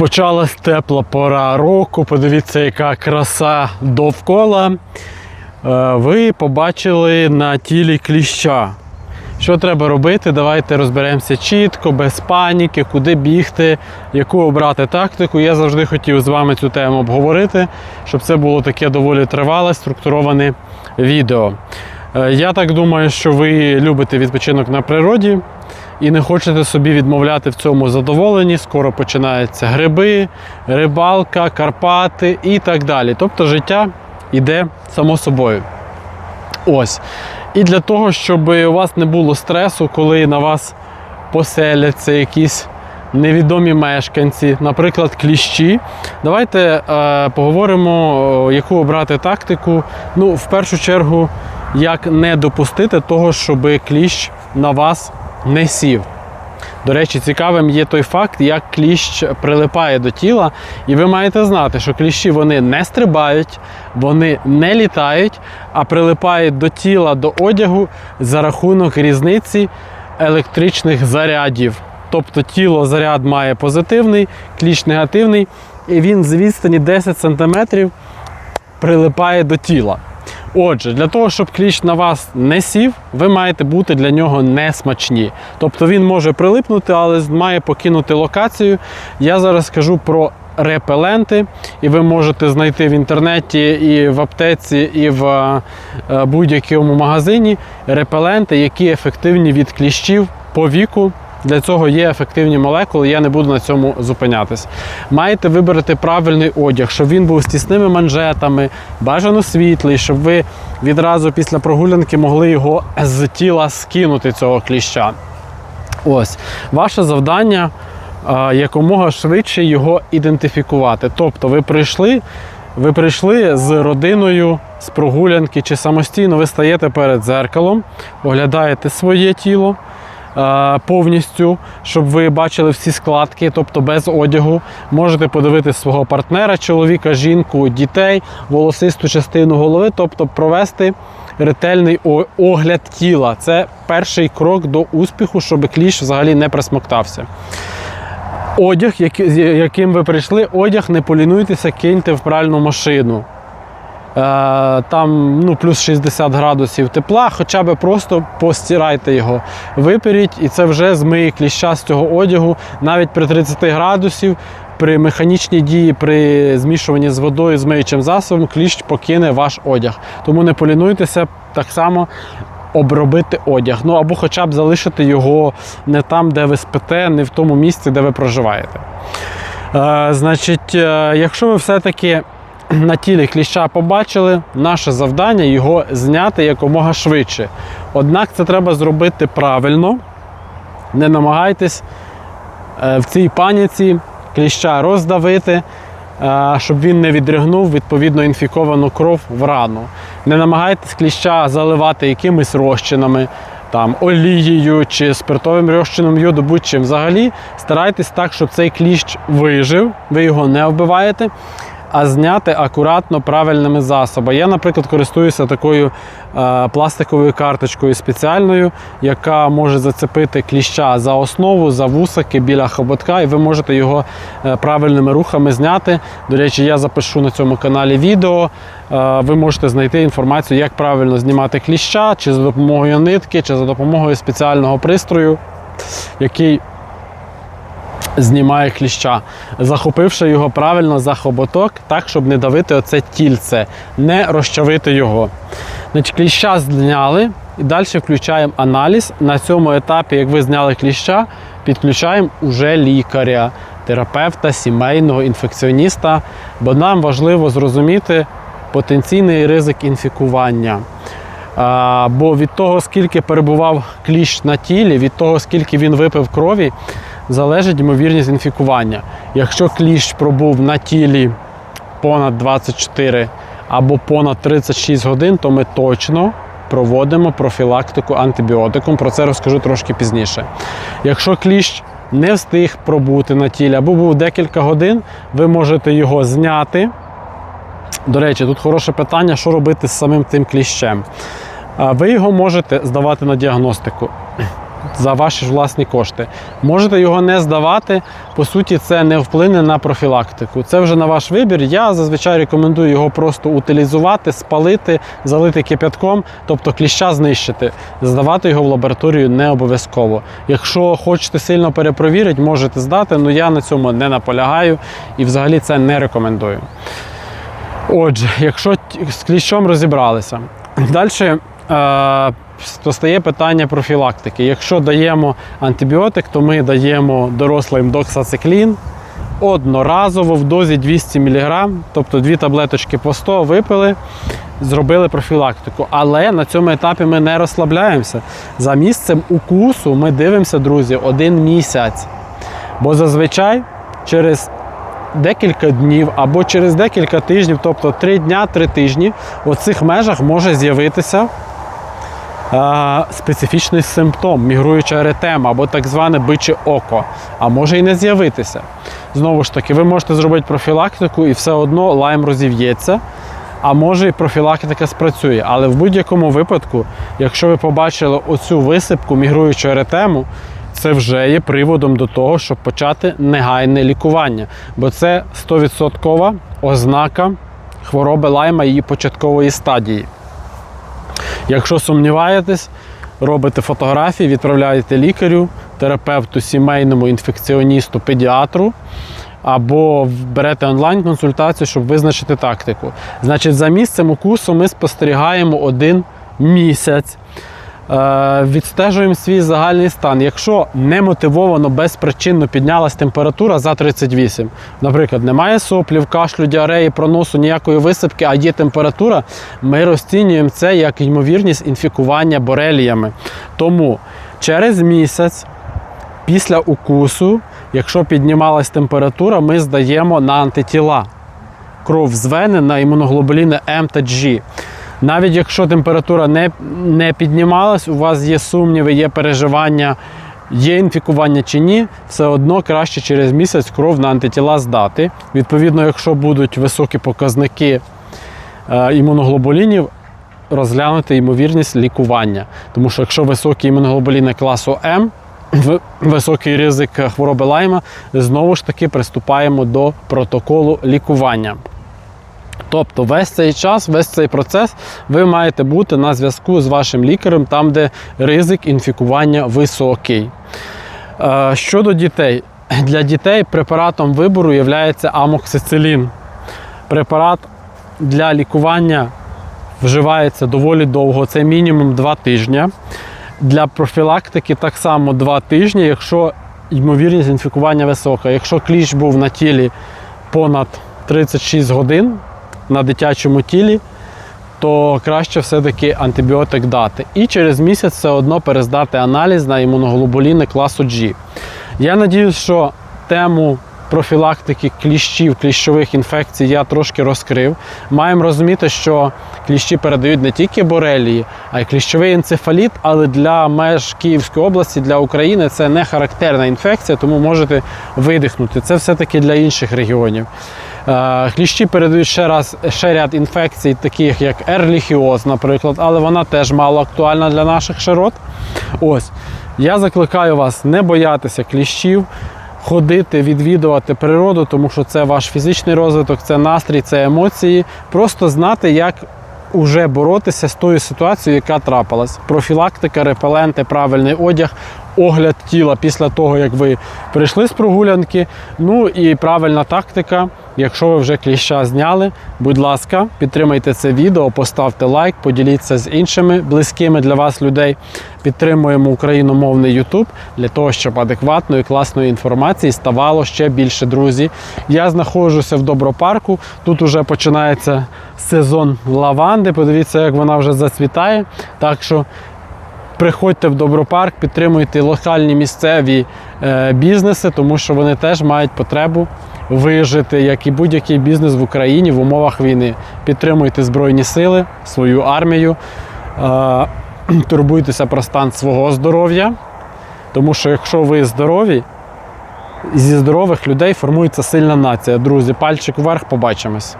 Почалась тепла пора року. Подивіться, яка краса довкола. Е, Ви побачили на тілі кліща. Що треба робити? Давайте розберемося чітко, без паніки, куди бігти, яку обрати тактику. Я завжди хотів з вами цю тему обговорити, щоб це було таке доволі тривале, структуроване відео. Е, Я так думаю, що ви любите відпочинок на природі і не хочете собі відмовляти в цьому задоволенні. Скоро починаються гриби, рибалка, Карпати і так далі. Тобто життя йде само собою. Ось. І для того, щоб у вас не було стресу, коли на вас поселяться якісь невідомі мешканці, наприклад, кліщі. Давайте е, поговоримо, яку обрати тактику. Ну, в першу чергу, як не допустити того, щоб кліщ на вас не сів. До речі, цікавим є той факт, як кліщ прилипає до тіла, і ви маєте знати, що кліщі вони не стрибають, вони не літають, а прилипають до тіла, до одягу за рахунок різниці електричних зарядів. Тобто тіло заряд має позитивний, кліщ негативний, і він з відстані 10 см прилипає до тіла. Отже, для того, щоб кліщ на вас не сів, ви маєте бути для нього не смачні. Тобто він може прилипнути, але має покинути локацію. Я зараз скажу про репеленти, і ви можете знайти в інтернеті, і в аптеці, і в е, будь-якому магазині репеленти, які ефективні від кліщів по віку. Для цього є ефективні молекули, я не буду на цьому зупинятись. Маєте вибрати правильний одяг, щоб він був з тісними манжетами, бажано світлий, щоб ви відразу після прогулянки могли його з тіла скинути цього кліща. Ось, ваше завдання якомога швидше його ідентифікувати. Тобто, ви прийшли, ви прийшли з родиною з прогулянки чи самостійно ви стаєте перед дзеркалом, оглядаєте своє тіло повністю, щоб ви бачили всі складки, тобто без одягу. Можете подивитися свого партнера, чоловіка, жінку, дітей, волосисту частину голови, тобто провести ретельний огляд тіла. Це перший крок до успіху, щоб кліщ взагалі не присмоктався. Одяг, яким ви прийшли, одяг не полінуйтеся, киньте в пральну машину. Е, Там ну, плюс 60 градусів тепла, хоча б просто постирайте його, виперіть, і це вже змиє кліща з цього одягу. Навіть при 30 градусів, при механічній дії, при змішуванні з водою, з миючим засобом, кліщ покине ваш одяг. Тому не полінуйтеся так само обробити одяг. Ну або хоча б залишити його не там, де ви спите, не в тому місці, де ви проживаєте. Е, значить, е, якщо ви все-таки на тілі кліща побачили, наше завдання його зняти якомога швидше. Однак це треба зробити правильно. Не намагайтесь е, в цій паніці кліща роздавити, е, щоб він не відригнув відповідно інфіковану кров в рану. Не намагайтесь кліща заливати якимись розчинами, там, олією чи спиртовим розчином йоду, будь-чим. Взагалі старайтесь так, щоб цей кліщ вижив, ви його не вбиваєте а зняти акуратно правильними засобами. Я, наприклад, користуюся такою е, пластиковою карточкою спеціальною, яка може зацепити кліща за основу, за вусики біля хоботка, і ви можете його е, правильними рухами зняти. До речі, я запишу на цьому каналі відео. Е, ви можете знайти інформацію, як правильно знімати кліща, чи за допомогою нитки, чи за допомогою спеціального пристрою, який знімає кліща, захопивши його правильно за хоботок, так, щоб не давити оце тільце, не розчавити його. Значить, кліща зняли і далі включаємо аналіз. На цьому етапі, як ви зняли кліща, підключаємо уже лікаря, терапевта, сімейного, інфекціоніста, бо нам важливо зрозуміти потенційний ризик інфікування. А, бо від того, скільки перебував кліщ на тілі, від того, скільки він випив крові, залежить ймовірність інфікування. Якщо кліщ пробув на тілі понад 24 або понад 36 годин, то ми точно проводимо профілактику антибіотиком. Про це розкажу трошки пізніше. Якщо кліщ не встиг пробути на тілі або був декілька годин, ви можете його зняти. До речі, тут хороше питання, що робити з самим тим кліщем. Ви його можете здавати на діагностику. За ваші ж власні кошти. Можете його не здавати. По суті, це не вплине на профілактику. Це вже на ваш вибір. Я зазвичай рекомендую його просто утилізувати, спалити, залити кипятком, тобто кліща знищити. Здавати його в лабораторію не обов'язково. Якщо хочете сильно перепровірити, можете здати, але я на цьому не наполягаю і взагалі це не рекомендую. Отже, якщо з кліщом розібралися, далі постає питання профілактики. Якщо даємо антибіотик, то ми даємо дорослим доксациклін одноразово в дозі 200 мг, тобто дві таблеточки по 100 випили, зробили профілактику. Але на цьому етапі ми не розслабляємося. За місцем укусу ми дивимося, друзі, один місяць. Бо зазвичай через декілька днів або через декілька тижнів, тобто 3 дня, 3 тижні, у цих межах може з'явитися специфічний симптом, мігруюча еретема або так зване биче око, а може і не з'явитися. Знову ж таки, ви можете зробити профілактику і все одно лайм розів'ється. А може і профілактика спрацює. Але в будь-якому випадку, якщо ви побачили оцю висипку мігруючу еретему, це вже є приводом до того, щоб почати негайне лікування. Бо це 100% ознака хвороби лайма її початкової стадії. Якщо сумніваєтесь, робите фотографії, відправляєте лікарю, терапевту, сімейному інфекціоністу, педіатру. Або берете онлайн-консультацію, щоб визначити тактику. Значить, за місцем укусу ми спостерігаємо один місяць. Е, відстежуємо свій загальний стан. Якщо немотивовано, безпричинно піднялась температура за 38, наприклад, немає соплів, кашлю, діареї, проносу, ніякої висипки, а є температура, ми розцінюємо це як ймовірність інфікування бореліями. Тому через місяць після укусу, якщо піднімалась температура, ми здаємо на антитіла кров з на імуноглобуліни М та G. Навіть якщо температура не, не піднімалась, у вас є сумніви, є переживання, є інфікування чи ні, все одно краще через місяць кров на антитіла здати. Відповідно, якщо будуть високі показники е, імуноглобулінів, розглянути ймовірність лікування. Тому що якщо високі імуноглобуліни класу М, високий ризик хвороби лайма, знову ж таки приступаємо до протоколу лікування. Тобто весь цей час, весь цей процес ви маєте бути на зв'язку з вашим лікарем, там, де ризик інфікування високий. Е, Щодо дітей, для дітей препаратом вибору є амоксицилін. Препарат для лікування вживається доволі довго, це мінімум 2 тижні. Для профілактики так само 2 тижні, якщо ймовірність інфікування висока. Якщо кліщ був на тілі понад 36 годин на дитячому тілі, то краще все-таки антибіотик дати. І через місяць все одно перездати аналіз на імуноглобуліни класу G. Я надіюсь, що тему профілактики кліщів, кліщових інфекцій я трошки розкрив. Маємо розуміти, що кліщі передають не тільки борелії, а й кліщовий енцефаліт, але для меж Київської області, для України це не характерна інфекція, тому можете видихнути. Це все-таки для інших регіонів. Е, Кліщі передають ще раз ще ряд інфекцій, таких як ерліхіоз, наприклад, але вона теж мало актуальна для наших широт. Ось я закликаю вас не боятися кліщів, ходити, відвідувати природу, тому що це ваш фізичний розвиток, це настрій, це емоції. Просто знати, як уже боротися з тою ситуацією, яка трапилась. Профілактика, репеленти, правильний одяг, огляд тіла після того, як ви прийшли з прогулянки. Ну і правильна тактика. Якщо ви вже кліща зняли, будь ласка, підтримайте це відео, поставте лайк, поділіться з іншими близькими для вас людей. Підтримуємо україномовний YouTube для того, щоб адекватної класної інформації ставало ще більше друзі. Я знаходжуся в Добропарку. Тут вже починається сезон лаванди. Подивіться, як вона вже зацвітає. Так що приходьте в Добропарк, підтримуйте локальні місцеві е, бізнеси, тому що вони теж мають потребу вижити, як і будь-який бізнес в Україні в умовах війни. Підтримуйте Збройні сили, свою армію, е, турбуйтеся про стан свого здоров'я, тому що якщо ви здорові, зі здорових людей формується сильна нація. Друзі, пальчик вверх, побачимось.